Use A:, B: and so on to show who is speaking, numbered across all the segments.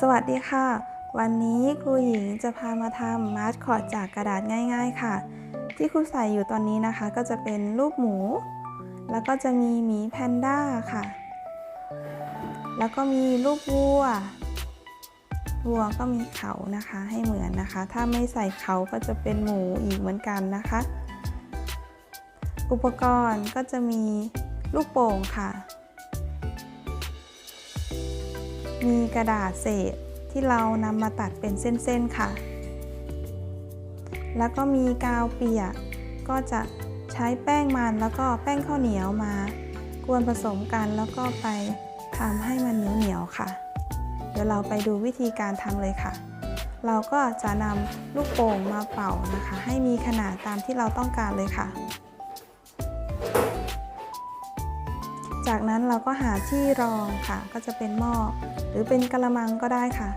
A: สวัสดีค่ะ วันนี้ครูหญิงจะพามาทำมาสคอตจากกระดาษง่าย ๆ ค่ะ ที่ครูใส่อยู่ตอนนี้นะคะ ก็จะเป็นรูปหมู แล้วก็จะมีหมีแพนด้าค่ะ แล้วก็มีรูปวัว วัวก็มีเขานะคะให้เหมือนนะคะ ถ้าไม่ใส่เขาก็จะเป็นหมูอีกเหมือนกันนะคะ อุปกรณ์ก็จะมีลูกโป่งค่ะ มีกระดาษเศษที่เรานำมาตัดเป็นเส้นๆค่ะ แล้วก็มีกาวเปียก ก็จะใช้แป้งมันแล้วก็แป้งข้าวเหนียวมากวนผสมกันแล้วก็ไปทำให้มันเหนียวๆค่ะ เดี๋ยวเราไปดูวิธีการทำเลยค่ะ เราก็จะนำลูกโป่งมาเป่านะคะ ให้มีขนาดตามที่เราต้องการเลยค่ะ จากนั้นเราก็หาที่รองค่ะ ก็จะเป็นหม้อหรือเป็นกระมังก็ได้ค่ะ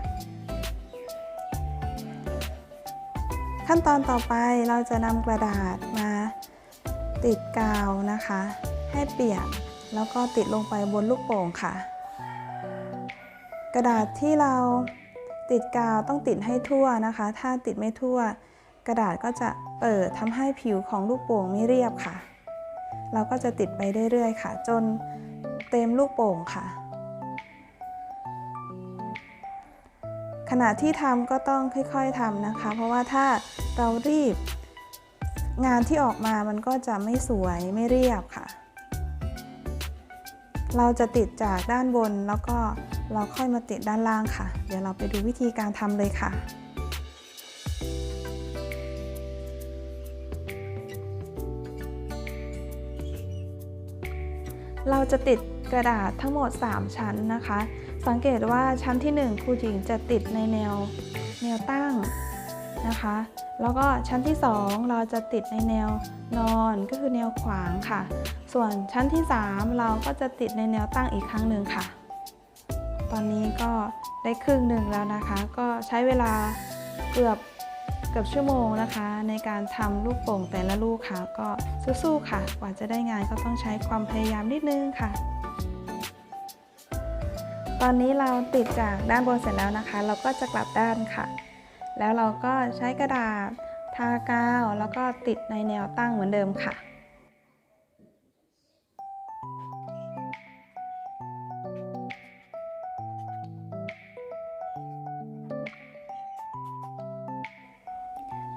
A: ขั้นตอนต่อไปเราจะนำกระดาษมาติดกาวนะคะ ให้เปียกแล้วก็ติดลงไปบนลูกโป่งค่ะ กระดาษที่เราติดกาวต้องติดให้ทั่วนะคะ ถ้าติดไม่ทั่ว กระดาษก็จะเปิดทำให้ผิวของลูกโป่งไม่เรียบค่ะ เราก็จะติดไปเรื่อยๆ ค่ะ จนเต็มลูกโป่งค่ะ ขณะที่ทำก็ต้องค่อยๆทำนะคะ เพราะว่าถ้าเรารีบ งานที่ออกมามันก็จะไม่สวยไม่เรียบค่ะ เราจะติดจากด้านบนแล้วก็เราค่อยมาติดด้านล่างค่ะ เดี๋ยวเราไปดูวิธีการทำเลยค่ะ เราจะติดกระดาษทั้งหมด 3 ชั้นนะคะ สังเกตว่าชั้นที่ 1ครูหญิงจะติดในแนวแนวตั้งนะคะ แล้วก็ชั้นที่ 2 เราจะติดในแนวนอนก็คือแนวขวางค่ะ ส่วนชั้นที่ 3 เราก็จะติดในแนวตั้งอีกครั้งหนึ่งค่ะ ตอนนี้ก็ได้ครึ่งหนึ่งแล้วนะคะ ก็ใช้เวลาเกือบเกือบชั่วโมงนะคะ ในการทำลูกโป่งแต่ละลูกค่ะก็ สู้ๆค่ะ กว่าจะได้งานก็ต้องใช้ความพยายามนิดนึงค่ะ ตอนนี้เราติดจากด้านบนเสร็จแล้วนะคะ เราก็จะกลับด้านค่ะ แล้วเราก็ใช้กระดาษทากาวแล้วก็ติดในแนวตั้งเหมือนเดิมค่ะ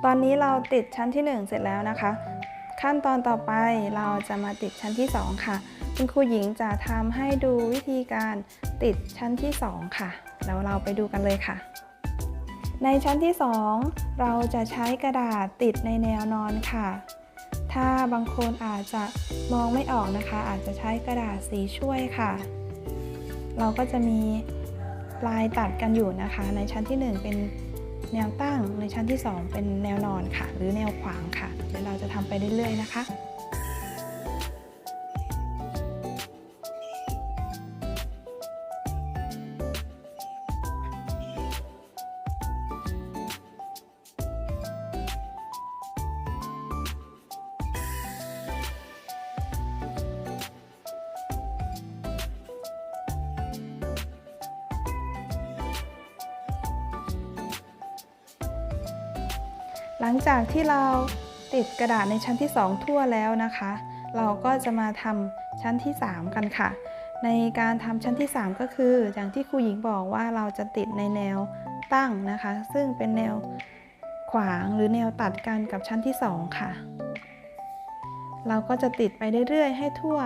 A: ตอนนี้เราติดชั้นที่ 1 เสร็จแล้วนะคะ ขั้นตอนต่อไปเราจะมาติดชั้นที่ 2 ค่ะ คุณครูหญิงจะทำให้ดูวิธีการติดชั้นที่ 2 ค่ะ แล้วเราไปดูกันเลยค่ะ ในชั้นที่ 2 เราจะใช้กระดาษติดในแนวนอนค่ะ ถ้าบางคนอาจจะมองไม่ออกนะคะ อาจจะใช้กระดาษสีช่วยค่ะ เราก็จะมีลายตัดกันอยู่นะคะ ในชั้นที่ 1 เป็น แนวตั้งในชั้นที่ 2 เป็นแนวนอนค่ะ หรือแนวขวางค่ะ เดี๋ยวเราจะทำไปเรื่อยๆนะคะ หลังจากที่เราติดกระดาษในชั้นที่ 2 ทั่วแล้วนะคะ เราก็จะมาทำชั้นที่ 3 กันค่ะ ในการทำชั้นที่ 3 ก็คือ อย่างที่ครูหญิงบอกว่าเราจะติดในแนวตั้งนะคะ ซึ่งเป็นแนวขวางหรือแนวตัดกันกับชั้นที่ 2 ค่ะ เราก็จะติดไปเรื่อยๆ ให้ทั่ว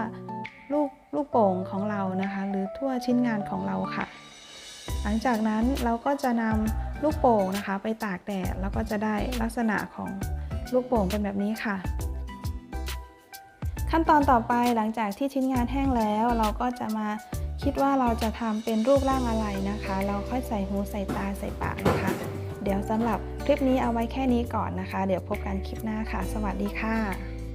A: ลูกลูกโป่งของเรานะคะ หรือทั่วชิ้นงานของเราค่ะ หลังจากนั้นเราก็จะนำ ลูกโป่งนะคะ ไปตากแดดแล้วก็จะได้ลักษณะของลูกโป่งเป็นแบบนี้ค่ะ ขั้นตอนต่อไปหลังจากที่ชิ้นงานแห้งแล้ว เราก็จะมาคิดว่าเราจะทำเป็นรูปร่างอะไรนะคะ เราค่อยใส่หูใส่ตาใส่ปากนะคะ เดี๋ยวสำหรับคลิปนี้เอาไว้แค่นี้ก่อนนะคะ เดี๋ยวพบกันคลิปหน้าค่ะ สวัสดีค่ะ